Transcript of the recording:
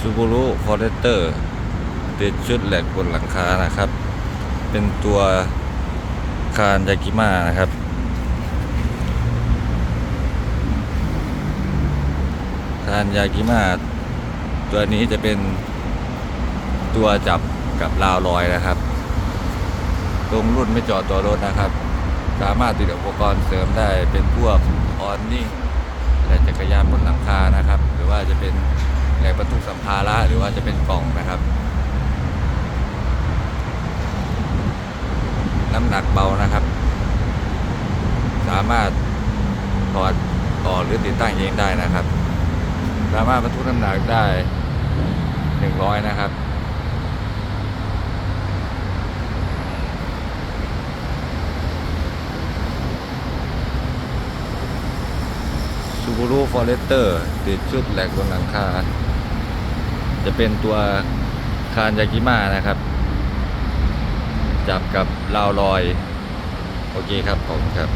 ซูบูรุฟอเรสเตอร์ติดชุดแหลกบนหลังคานะครับ เป็นตัวคานยากิมานะครับ คานยากิมาตัวนี้จะเป็นตัวจับกับราวลอยนะครับ ตรงรุ่นไม่จอดตัวรถนะครับ สามารถติดอุปกรณ์เสริมได้เป็นพวกออนนิ่งและจักรยานบนหลังคานะครับ หรือว่าจะเป็น แหลกบรรทุกสัมภาระหรือว่าจะเป็นกล่องนะครับ น้ำหนักเบานะครับ สามารถถอดต่อหรือติดตั้งเองได้นะครับ สามารถบรรทุกน้ำหนักได้หนึ่งร้อยนะครับซูบูรุฟอเรสเตอร์ติดชุดแหลกบนหลังคา จะเป็นตัวคานยากิมานะครับ จับกับลาวลอย โอเคครับผมครับ